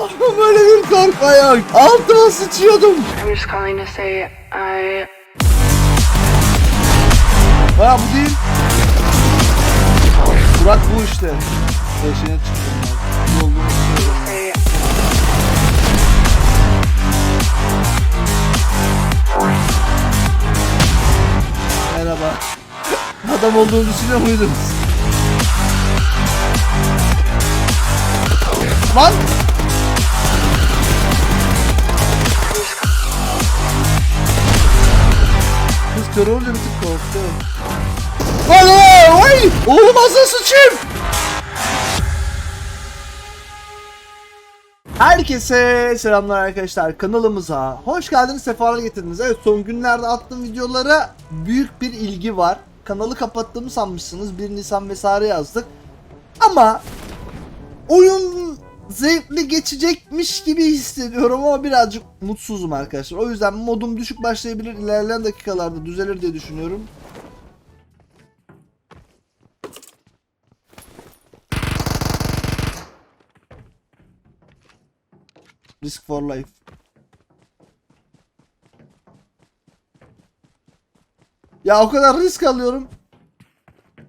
Böyle bir korkma yok. Altıma sıçıyordum. I'm just calling to say I Ha bu değil. Burak bu işte. Eşine çıktım söylüyorum. say Merhaba. Adam olduğunu düşünüyor muydunuz? Lan! Kör olunca bir tık korktu. Lan lan! Ay! Oğlum ağzına sıçayım! Herkese selamlar arkadaşlar kanalımıza hoş geldiniz sefalar getirdiniz. Evet son günlerde attığım videolara büyük bir ilgi var. Kanalı kapattığımı sanmışsınız 1 Nisan vesaire yazdık. Ama oyun zevkli geçecekmiş gibi hissediyorum ama birazcık mutsuzum arkadaşlar. O yüzden modum düşük başlayabilir ilerleyen dakikalarda düzelir diye düşünüyorum. Risk for life. Ya o kadar risk alıyorum.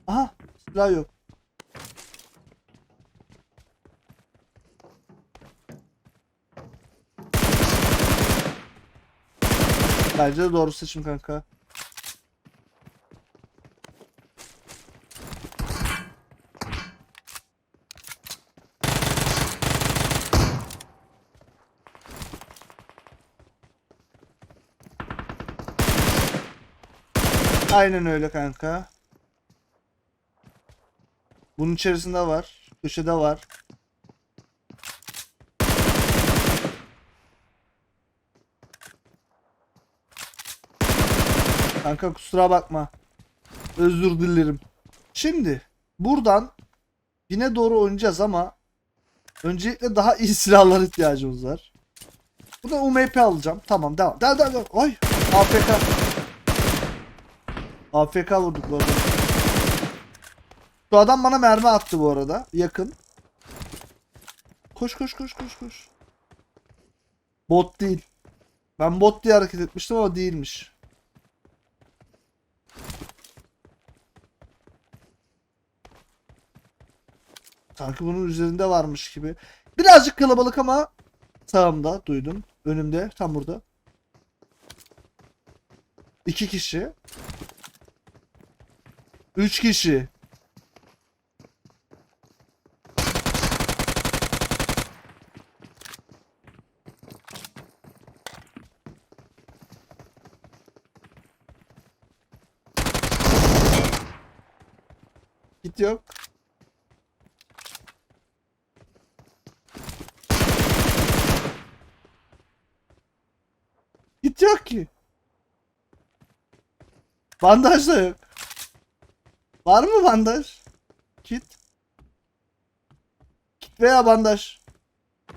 Aha silah yok. Bence de doğru seçim kanka. Aynen öyle kanka. Bunun içerisinde var. Köşede var. Kanka kusura bakma. Özür dilerim. Şimdi buradan yine doğru oynayacağız ama öncelikle daha iyi silahlar ihtiyacımız var. Burada UMP alacağım. Tamam devam. Devam devam. devam. Ay AFK. AFK vurduk bu arada. Şu adam bana mermi attı bu arada. Yakın. Koş koş koş koş koş. Bot değil. Ben bot diye hareket etmiştim ama değilmiş. Sanki bunun üzerinde varmış gibi. Birazcık kalabalık ama sağımda duydum. Önümde tam burada. İki kişi. Üç kişi. Git yok ki. Bandaj da yok. Var mı bandaj? Kit. Kit veya bandaj.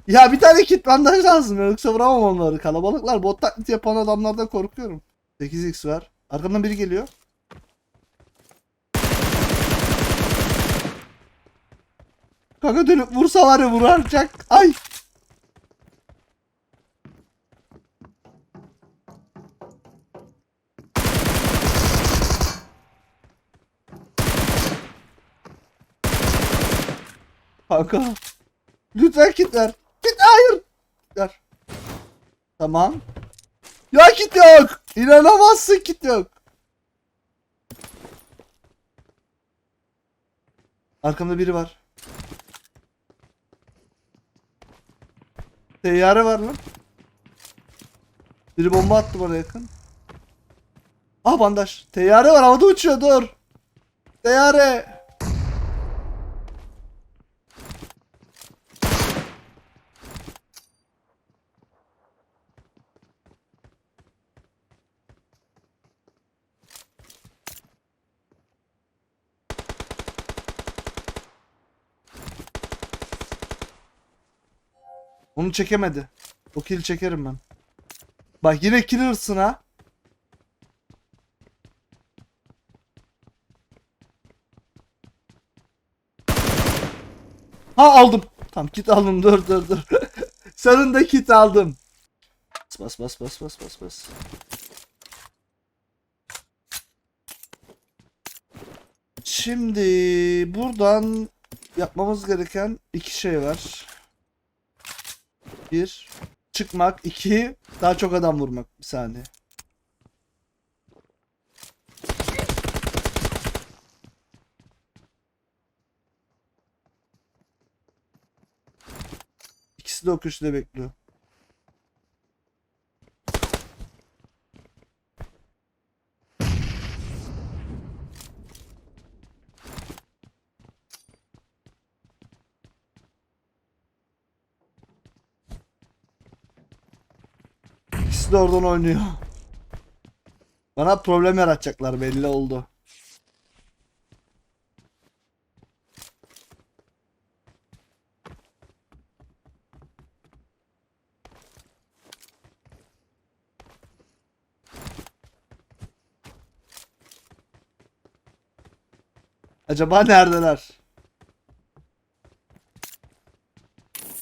Ya bir tane kit bandaj lazım yoksa vuramam onları. Kalabalıklar bot taklidi yapan adamlardan korkuyorum. 8x var. Arkamdan biri geliyor. Kanka dönüp vursa var ya vuracak. Ay. Kanka. Lütfen kit ver. Kit hayır. Ver. Tamam. Ya kit yok. İnanamazsın kit yok. Arkamda biri var. Teyyare var lan. Biri bomba attı bana yakın. Ah bandaj. Teyyare var havada uçuyor dur. Teyyare. Onu çekemedi. O kill çekerim ben. Bak yine kill hırsın ha. Ha aldım. Tamam kit aldım dur dur dur. Sonunda kit aldım. Bas bas bas bas bas bas. Şimdi buradan yapmamız gereken iki şey var. Bir, çıkmak. iki daha çok adam vurmak. Bir saniye. İkisi de o köşede bekliyor. İkisi de oradan oynuyor. Bana problem yaratacaklar belli oldu. Acaba neredeler?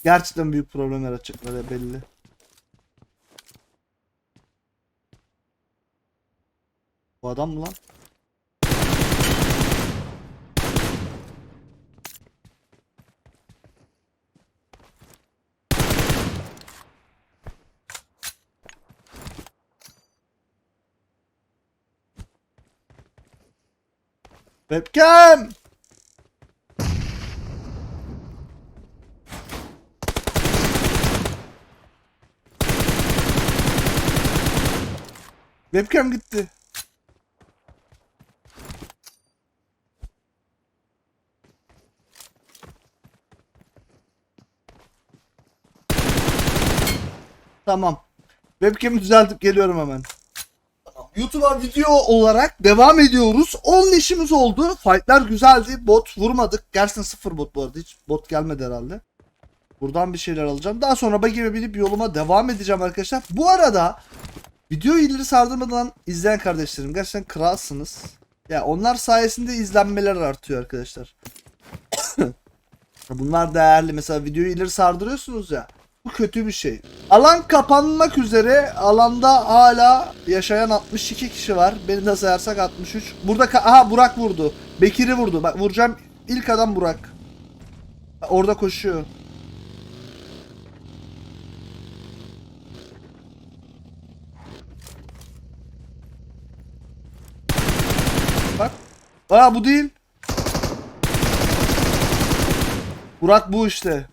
Gerçekten büyük problem yaratacaklar ya belli. Bu adam mı lan? Webcam! Webcam gitti. Tamam. Webcam'i düzeltip geliyorum hemen. YouTube'a video olarak devam ediyoruz. 10 işimiz oldu. Fightlar güzeldi. Bot vurmadık. Gerçekten sıfır bot bu arada. Hiç bot gelmedi herhalde. Buradan bir şeyler alacağım. Daha sonra bagime binip yoluma devam edeceğim arkadaşlar. Bu arada videoyu ileri sardırmadan izleyen kardeşlerim gerçekten kralsınız. Ya onlar sayesinde izlenmeler artıyor arkadaşlar. Bunlar değerli. Mesela videoyu ileri sardırıyorsunuz ya. Bu kötü bir şey. Alan kapanmak üzere. Alanda hala yaşayan 62 kişi var. Beni de sayarsak 63. Burada aha Burak vurdu. Bekir'i vurdu. Bak vuracağım. İlk adam Burak. Orada koşuyor. Bak. Aa bu değil. Burak bu işte.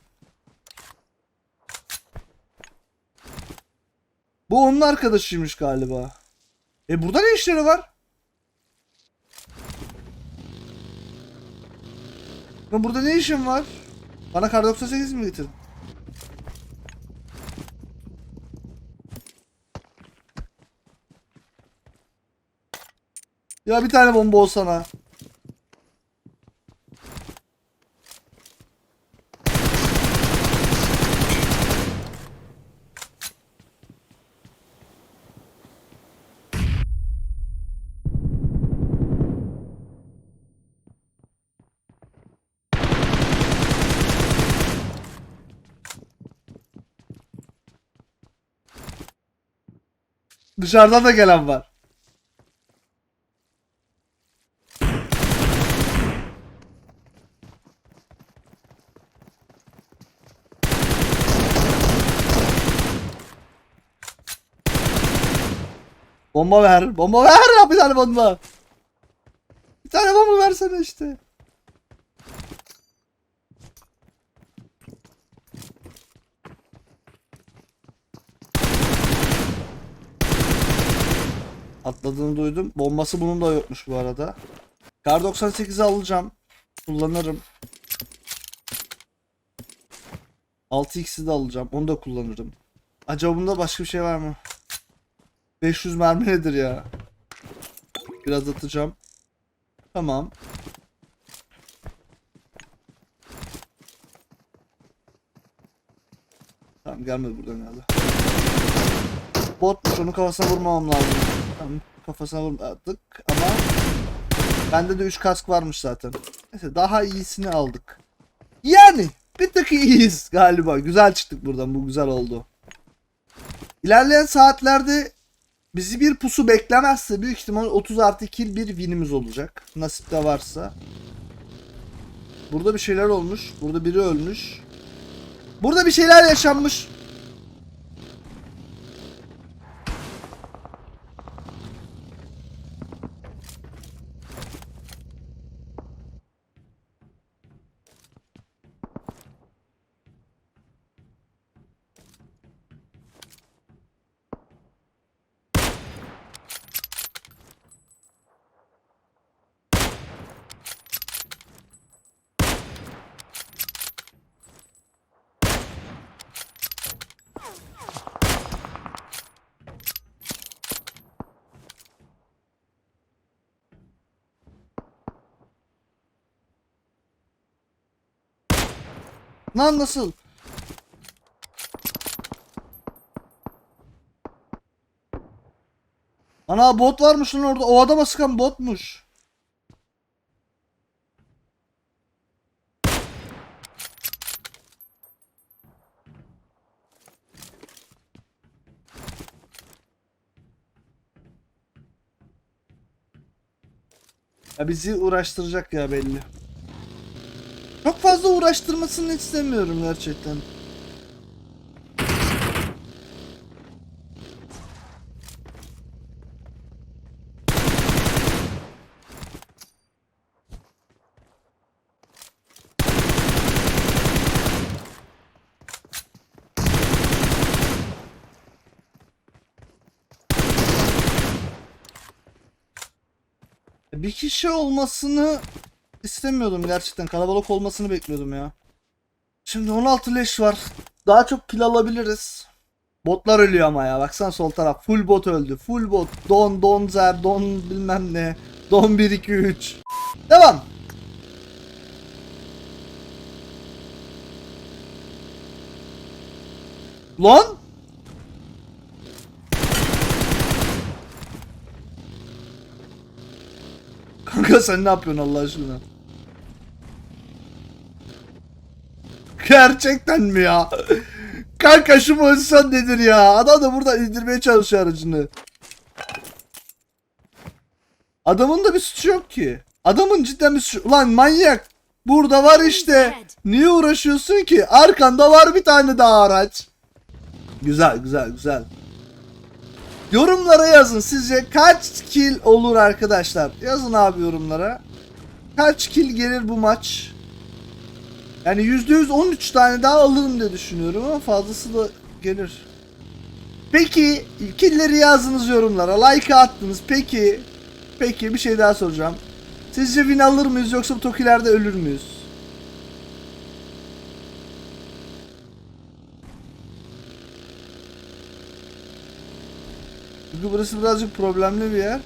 Bu onun arkadaşıymış galiba. E burada ne işleri var? Ya burada ne işin var? Bana kar 98 mi getirdin? Ya bir tane bomba olsana. Dışarıdan da gelen var. Bomba ver. Bomba ver. Bir tane bomba. Bir tane bomba versene işte. Atladığını duydum. Bombası bunun da yokmuş bu arada. Kar 98'i alacağım. Kullanırım. 6x'i de alacağım. Onu da kullanırım. Acaba bunda başka bir şey var mı? 500 mermi nedir ya? Biraz atacağım. Tamam. Tamam gelmedi buradan herhalde. Onu kafasına vurmamam lazım. Kafasına vurmadık ama bende de 3 kask varmış zaten. Neyse daha iyisini aldık. Yani bir tık iyiyiz galiba. Güzel çıktık buradan. Bu güzel oldu. İlerleyen saatlerde bizi bir pusu beklemezse büyük ihtimal 30 artı kill bir winimiz olacak. Nasip de varsa. Burada bir şeyler olmuş. Burada biri ölmüş. Burada bir şeyler yaşanmış. Lan nasıl? Ana bot varmış lan orada. O adama sıkan botmuş. Ya bizi uğraştıracak ya belli. Çok fazla uğraştırmasını istemiyorum gerçekten. Bir kişi olmasını istemiyordum gerçekten. Kalabalık olmasını bekliyordum ya. Şimdi 16 leş var. Daha çok kill alabiliriz. Botlar ölüyor ama ya. Baksana sol taraf. Full bot öldü. Full bot. Don, Don Zer, Don bilmem ne. Don 1, 2, 3. Devam. Lan. Kanka sen ne yapıyorsun Allah aşkına? Gerçekten mi ya? Kanka şu pozisyon nedir ya? Adam da buradan indirmeye çalışıyor aracını. Adamın da bir suçu yok ki. Adamın cidden bir suçu. Ulan manyak. Burada var işte. Niye uğraşıyorsun ki? Arkanda var bir tane daha araç. Güzel güzel güzel. Yorumlara yazın. Sizce kaç kill olur arkadaşlar? Yazın abi yorumlara. Kaç kill gelir bu maç? Yani %100 13 tane daha alırım diye düşünüyorum ama fazlası da gelir. Peki killleri yazdınız yorumlara. Like attınız. Peki peki bir şey daha soracağım. Sizce win alır mıyız yoksa bu tokilerde ölür müyüz? Çünkü burası birazcık problemli bir yer.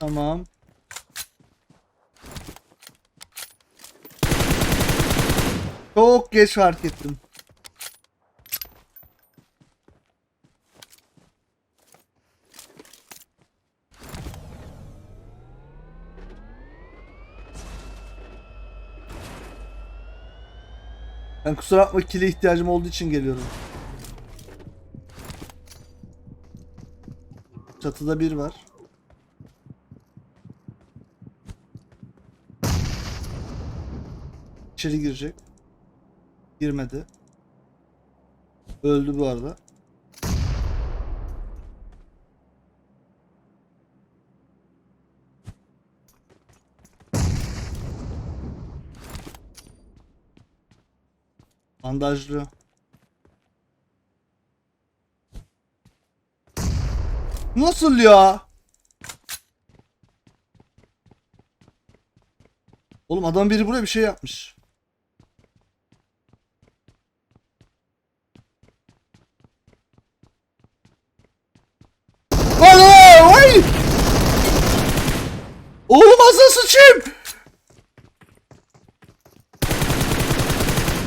Tamam. Çok geç fark ettim. Ben kusura bakma kile ihtiyacım olduğu için geliyorum. Çatıda bir var. İçeri girecek. Girmedi. Öldü bu arada. Bandajlı. Nasıl ya? Oğlum adam biri buraya bir şey yapmış. Oğlum asıl sıçayım.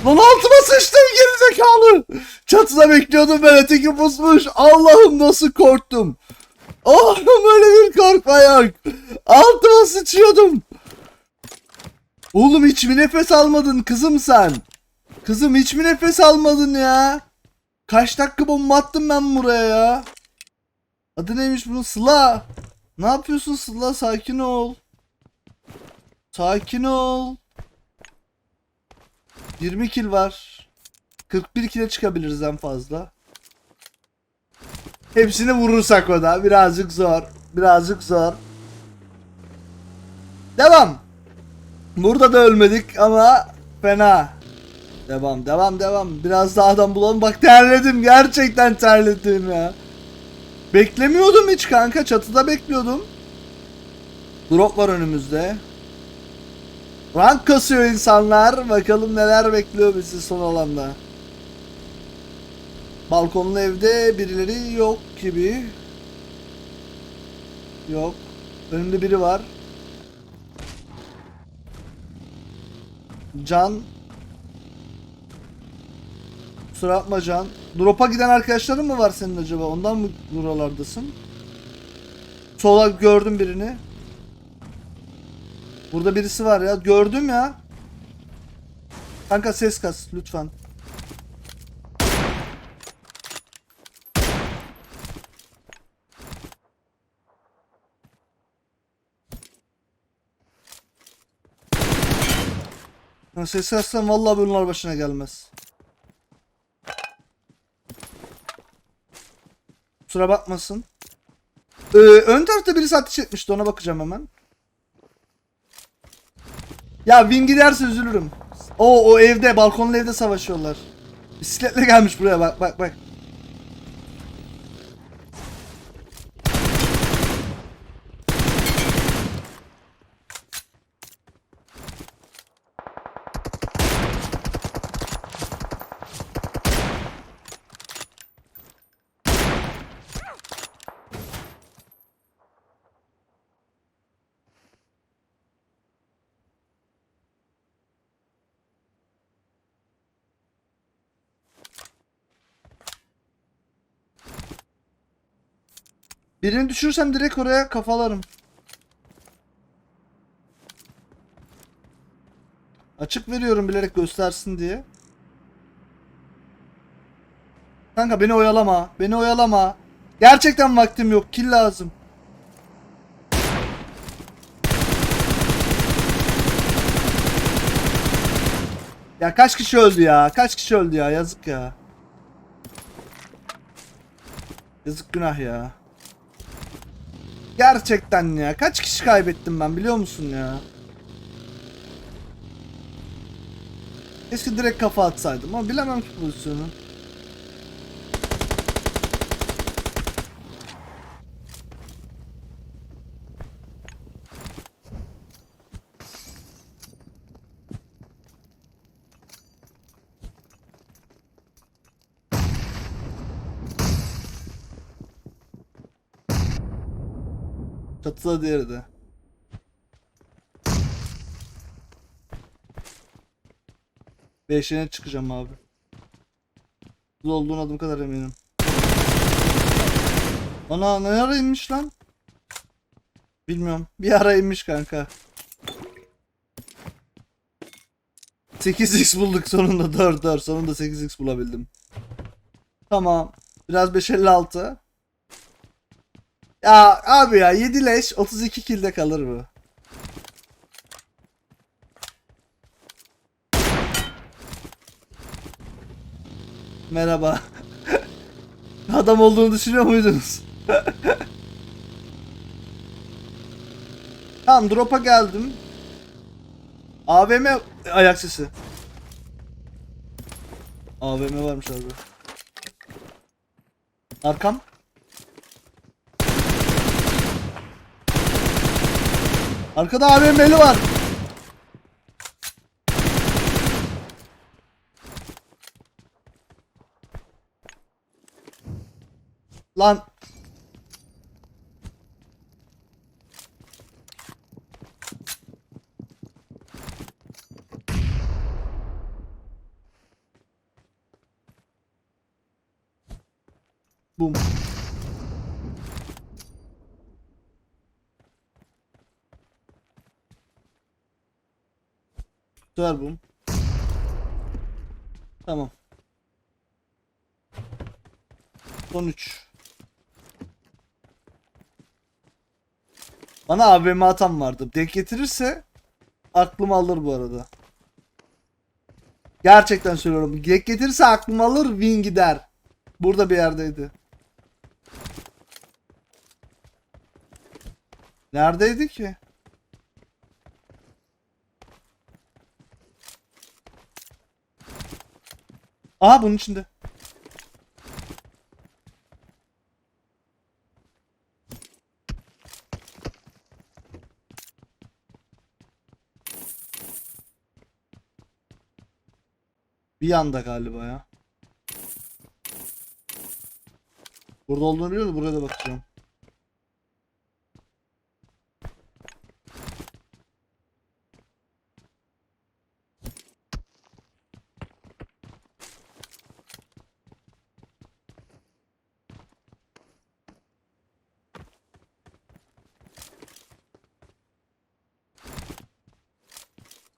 Lan altıma sıçtım gerizekalı. Çatıda bekliyordum ben öteki pusmuş. Allah'ım nasıl korktum. Allah'ım böyle bir korkma yok. Altıma sıçıyordum. Oğlum hiç mi nefes almadın kızım sen? Kızım hiç mi nefes almadın ya? Kaç dakika bomba attım ben buraya ya? Adı neymiş bunun? Sıla. Ne yapıyorsun Sıla? Sakin ol. Sakin ol. 20 kill var. 41 kill'e çıkabiliriz en fazla. Hepsini vurursak o da. Birazcık zor. Birazcık zor. Devam. Burada da ölmedik ama fena. Devam devam devam. Biraz daha adam bulalım. Bak terledim. Gerçekten terledim ya. Beklemiyordum hiç kanka. Çatıda bekliyordum. Drop var önümüzde. Rank kasıyor insanlar. Bakalım neler bekliyor bizi son alanda. Balkonlu evde birileri yok gibi. Yok. Önümde biri var. Can. Kusura bakma Can. Drop'a giden arkadaşların mı var senin acaba? Ondan mı buralardasın? Sola gördüm birini. Burada birisi var ya. Gördüm ya. Kanka ses kas lütfen. Ses kassan vallahi bunlar başına gelmez. Kusura bakmasın. Ee, ön tarafta birisi ateş etmişti ona bakacağım hemen. Ya win giderse üzülürüm. O o evde balkonlu evde savaşıyorlar. Bisikletle gelmiş buraya bak bak bak. Birini düşürsem direkt oraya kafalarım. Açık veriyorum bilerek göstersin diye. Kanka beni oyalama. Beni oyalama. Gerçekten vaktim yok. Kill lazım. Ya kaç kişi öldü ya? Kaç kişi öldü ya? Yazık ya. Yazık günah ya. Gerçekten ya. Kaç kişi kaybettim ben biliyor musun ya? Keşke direkt kafa atsaydım ama bilemem ki pozisyonu. Çatıda diğeri de. Beşine çıkacağım abi. Hızlı olduğun adım kadar eminim. Ana ne ara inmiş lan? Bilmiyorum. Bir ara inmiş kanka. 8x bulduk sonunda 4 4 sonunda 8x bulabildim. Tamam. Biraz 556. Ya abi ya 7 leş 32 kilde kalır bu. Merhaba. Adam olduğunu düşünüyor muydunuz? tamam drop'a geldim. AVM ayak sesi. AVM varmış abi. Arkam. Arkada AVM'li var. Lan. Ver bum. Tamam. Son 3. Bana AVM atan vardı. Denk getirirse aklım alır bu arada. Gerçekten söylüyorum. Denk getirirse aklım alır win gider. Burada bir yerdeydi. Neredeydi ki? Aha bunun içinde. Bir yanda galiba ya. Burada olduğunu biliyor musun? Buraya da bakacağım.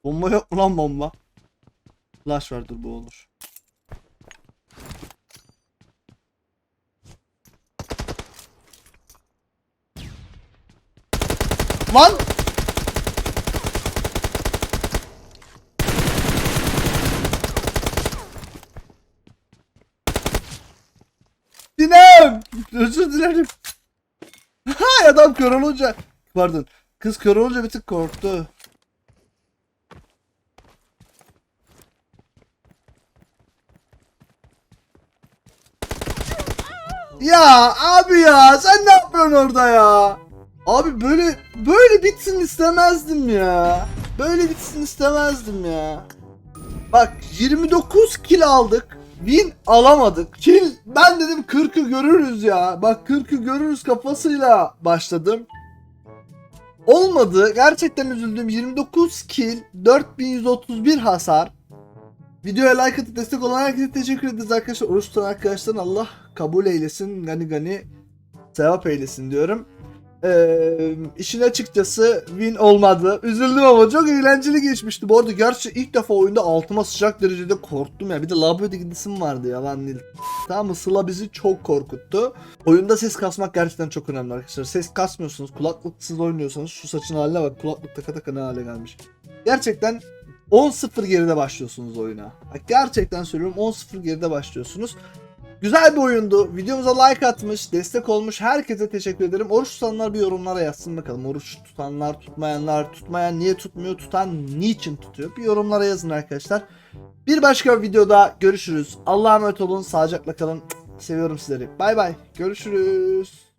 Bomba yok mu lan bomba? Flash vardır bu olur. Lan! Dinem! Özür dilerim. Hay adam kör olunca... Pardon. Kız kör olunca bir tık korktu. Ya abi ya sen ne yapıyorsun orada ya? Abi böyle böyle bitsin istemezdim ya. Böyle bitsin istemezdim ya. Bak 29 kill aldık. Win alamadık. Kill ben dedim 40'ı görürüz ya. Bak 40'ı görürüz kafasıyla başladım. Olmadı. Gerçekten üzüldüm. 29 kill, 4131 hasar. Videoya like atıp destek olan herkese teşekkür ederiz arkadaşlar. Oruç tutan arkadaşların Allah kabul eylesin. Gani gani sevap eylesin diyorum. Ee, işin açıkçası win olmadı. Üzüldüm ama çok eğlenceli geçmişti. Bu arada gerçi ilk defa oyunda altıma sıcak derecede korktum ya. Bir de laboratuvar gidisim vardı yalan değil. Tamam mı? Sıla bizi çok korkuttu. Oyunda ses kasmak gerçekten çok önemli arkadaşlar. Ses kasmıyorsunuz. Kulaklıksız oynuyorsanız şu saçın haline bak. Kulaklık taka taka ne hale gelmiş. Gerçekten 10-0 geride başlıyorsunuz oyuna. Bak gerçekten söylüyorum 10-0 geride başlıyorsunuz. Güzel bir oyundu. Videomuza like atmış, destek olmuş herkese teşekkür ederim. Oruç tutanlar bir yorumlara yazsın bakalım. Oruç tutanlar, tutmayanlar, tutmayan niye tutmuyor, tutan niçin tutuyor? Bir yorumlara yazın arkadaşlar. Bir başka videoda görüşürüz. Allah'a emanet olun, sağlıcakla kalın. Seviyorum sizleri. Bay bay. Görüşürüz.